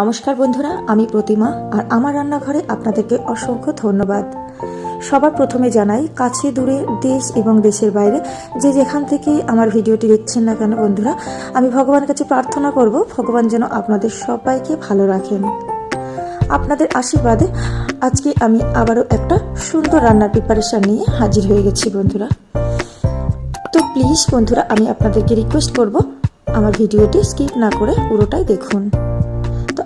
নমস্কার বন্ধুরা, আমি প্রতিমা আর আমার রান্নাঘরে আপনাদেরকে অসংখ্য ধন্যবাদ। সবার প্রথমে জানাই, কাছে দূরে দেশ এবং দেশের বাইরে যে যেখান থেকে আমার ভিডিওটি দেখছেন না কেন বন্ধুরা, আমি ভগবানের কাছে প্রার্থনা করব, ভগবান যেন আপনাদের সবাইকে ভালো রাখেন। আপনাদের আশীর্বাদে আজকে আমি আবারও একটা সুন্দর রান্নার প্রিপারেশান নিয়ে হাজির হয়ে গেছি বন্ধুরা। তো প্লিজ বন্ধুরা, আমি আপনাদেরকে রিকোয়েস্ট করব, আমার ভিডিওটি স্কিপ না করে পুরোটাই দেখুন।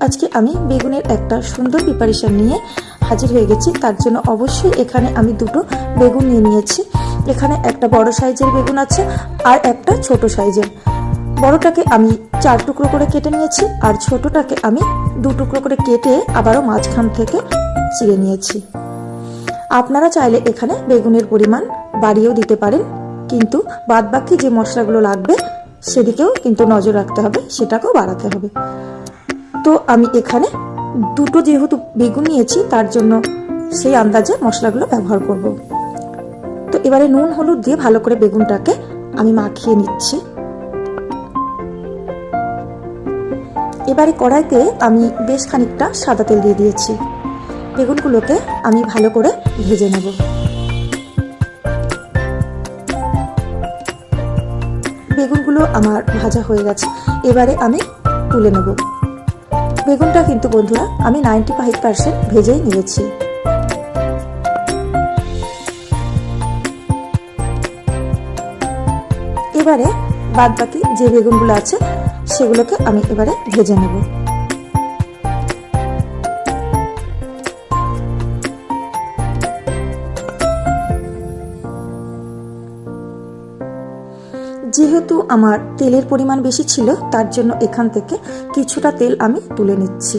আজকে আমি বেগুনের একটা সুন্দর প্রিপারেশান নিয়ে হাজির হয়ে গেছি। তার জন্য অবশ্যই এখানে আমি দুটো বেগুন নিয়ে নিয়েছি। এখানে একটা বড় সাইজের বেগুন আছে আর একটা ছোট সাইজের। বড়টাকে আমি চার টুকরো করে কেটে নিয়েছি আর ছোটটাকে আমি দু টুকরো করে কেটে আবারও মাঝখান থেকে চিড়ে নিয়েছি। আপনারা চাইলে এখানে বেগুনের পরিমাণ বাড়িয়েও দিতে পারেন, কিন্তু বাদবাকি যে মশলাগুলো লাগবে সেদিকেও কিন্তু নজর রাখতে হবে, সেটাকেও বাড়াতে হবে। তো আমি এখানে দুটো যেহেতু বেগুন নিয়েছি, তার জন্য সেই আন্দাজে মশলাগুলো ব্যবহার করব। তো এবারে নুন, হলুদ দিয়ে ভালো করে বেগুনটাকে আমি মাখিয়ে নিচ্ছি। এবারে কড়াইতে আমি বেশ খানিকটা সাদা তেল দিয়ে দিয়েছি। বেগুনগুলোকে আমি ভালো করে ভেজে নেব। বেগুনগুলো আমার ভাজা হয়ে গেছে। এবারে আমি তুলে নেব। বেগুনটা কিন্তু বন্ধুরা, আমি নাইনটি ফাইভ পার্সেন্ট ভেজেই নিয়েছি। এবারে বাদ বাকি যে বেগুনগুলো আছে, সেগুলোকে আমি এবারে ভেজে নেব। যেহেতু আমার তেলের পরিমাণ বেশি ছিল, তার জন্য এখান থেকে কিছুটা তেল আমি তুলে নিচ্ছি।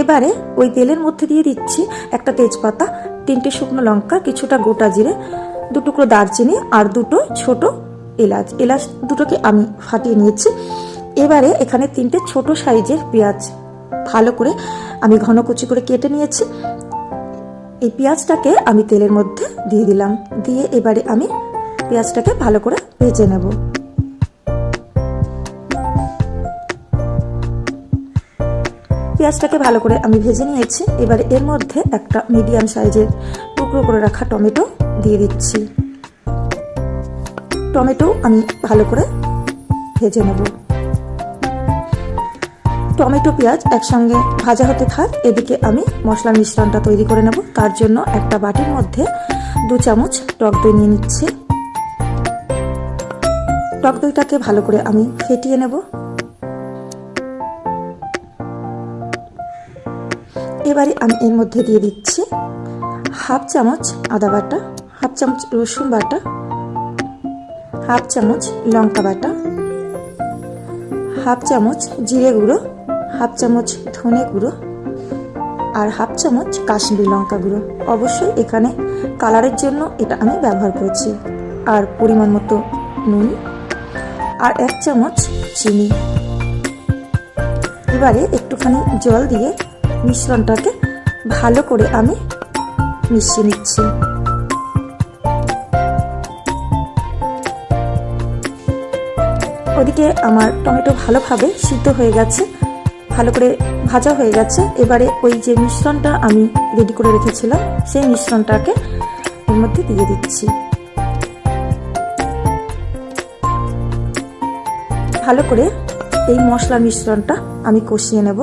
এবারে ওই তেলের মধ্যে দিয়ে দিচ্ছি একটা তেজপাতা, তিনটে শুকনো লঙ্কা, কিছুটা গোটা জিরে, দু টুকরো দারচিনি আর দুটো ছোট এলাচ। এলাচ দুটোকে আমি ফাটিয়ে নিয়েছি। এবারে এখানে তিনটে ছোট সাইজের পেঁয়াজ ভালো করে আমি ঘন কুচি করে কেটে নিয়েছি। এই পেঁয়াজটাকে আমি তেলের মধ্যে দিয়ে দিলাম। দিয়ে এবারে আমি পেঁয়াজটাকে ভালো করে ভেজে নেব। পেঁয়াজটাকে ভালো করে আমি ভেজে নিয়েছি। এবারে এর মধ্যে একটা মিডিয়াম সাইজের টুকরো করে রাখা টমেটো দিয়ে দিচ্ছি। টমেটো আমি ভালো করে ভেজে নেব। টমেটো, পেঁয়াজ একসঙ্গে ভাজা হতে থাক, এদিকে আমি মশলার মিশ্রণটা তৈরি করে নেব। তার জন্য একটা বাটির মধ্যে দু চামচ টক দই নিয়ে নিচ্ছি। টক দইটাকে ভালো করে আমি ফেটিয়ে নেব। এবারে আমি এর মধ্যে দিয়ে দিচ্ছি হাফ চামচ আদা বাটা, হাফ চামচ রসুন বাটা, হাফ চামচ লঙ্কা বাটা, হাফ চামচ জিরে গুঁড়ো, হাফ চামচ ধনে গুঁড়ো আর হাফ চামচ কাশ্মীরি লঙ্কা গুঁড়ো। অবশ্যই এখানে কালারের জন্য এটা আমি ব্যবহার করেছি। আর পরিমাণ মতো নুন আর এক চামচ চিনি। এবারে একটুখানি জল দিয়ে মিশ্রণটাকে ভালো করে আমি মিশিয়ে নিচ্ছি। ওদিকে আমার টমেটো ভালোভাবে সিদ্ধ হয়ে গেছে, ভালো করে ভাজা হয়ে গেছে। এবারে ওই যে মিশ্রণটা আমি রেডি করে রেখেছিলাম, সেই মিশ্রণটাকে এর মধ্যে দিয়ে দিচ্ছি। ভালো করে এই মশলা মিশ্রণটা আমি কষিয়ে নেব।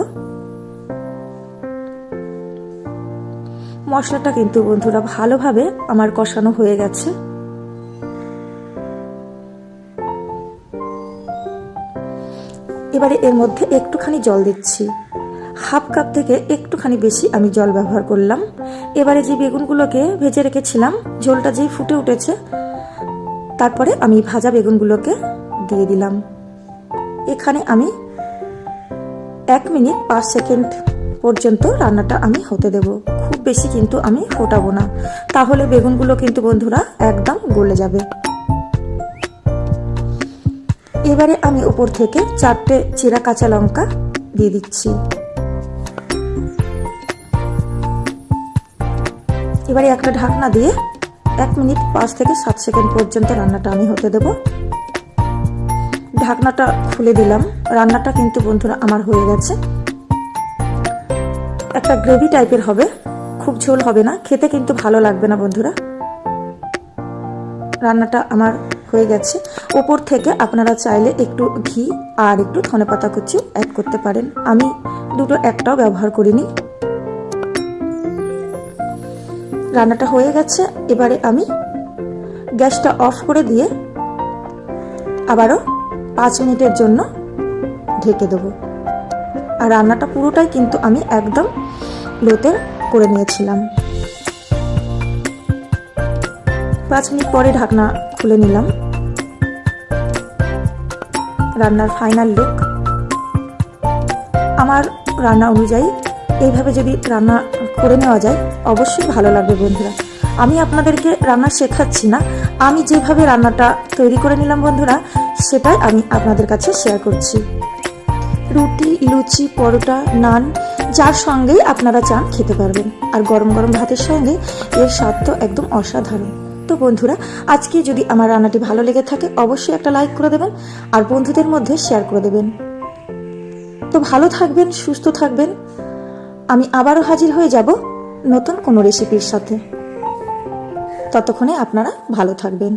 মশলাটা কিন্তু বন্ধুরা ভালোভাবে আমার কষানো হয়ে গেছে। এবারে এর মধ্যে একটুখানি জল দিচ্ছি। হাফ কাপ থেকে একটুখানি বেশি আমি জল ব্যবহার করলাম। এবারে যে বেগুনগুলোকে ভেজে রেখেছিলাম, ঝোলটা যেই ফুটে উঠেছে, তারপরে আমি ভাজা বেগুনগুলোকে দিয়ে দিলাম। এখানে আমি এক মিনিট পাঁচ সেকেন্ড পর্যন্ত রান্নাটা আমি হতে দেব। খুব বেশি কিন্তু আমি ফোটাবো না। তাহলে বেগুনগুলো কিন্তু বন্ধুরা একদম গলে যাবে। এবারে আমি উপর থেকে চারটে চিরা কাঁচা লঙ্কা দিয়ে দিচ্ছি। এবারে একটা ঢাকনা দিয়ে এক মিনিট পাঁচ থেকে সাত সেকেন্ড পর্যন্ত রান্নাটা আমি হতে দেব। ঢাকনাটা খুলে দিলাম। রান্নাটা কিন্তু বন্ধুরা আমার হয়ে গেছে। একটা গ্রেভি টাইপের হবে। খুব ঝোল হবে না। খেতে কিন্তু ভালো লাগবে না বন্ধুরা। রান্নাটা আমার হয়ে গেছে। ওপর থেকে আপনারা চাইলে একটু ঘি আর একটু ধনেপাতা কুচি অ্যাড করতে পারেন। আমি দুটো একটাও ব্যবহার করিনি। রান্নাটা হয়ে গেছে। এবারে আমি গ্যাসটা অফ করে দিয়ে আবারও পাঁচ মিনিটের জন্য ঢেকে দেবো। আর রান্নাটা পুরোটাই কিন্তু আমি একদম লোতে করে নিয়েছিলাম। পাঁচ মিনিট পরে ঢাকনা খুলে নিলাম। রান্নার ফাইনাল লুক। আমার রান্না অনুযায়ী এইভাবে যদি রান্না করে নেওয়া যায়, অবশ্যই ভালো লাগবে বন্ধুরা। আমি আপনাদেরকে রান্না শেখাচ্ছি না। আমি যেভাবে রান্নাটা তৈরি করে নিলাম বন্ধুরা, সেটাই আমি আপনাদের কাছে শেয়ার করছি। রুটি, লুচি, পরোটা, নান, যার সঙ্গেই আপনারা চান খেতে পারবেন। আর গরম গরম ভাতের সঙ্গে এর স্বাদ তো একদম অসাধারণ। তো বন্ধুরা, আজকে যদি আমার রান্নাটি ভালো লেগে থাকে, অবশ্যই একটা লাইক করে দেবেন আর বন্ধুদের মধ্যে শেয়ার করে দেবেন। তো ভালো থাকবেন, সুস্থ থাকবেন। আমি আবারও হাজির হয়ে যাব নতুন কোনো রেসিপির সাথে। ততক্ষণে আপনারা ভালো থাকবেন।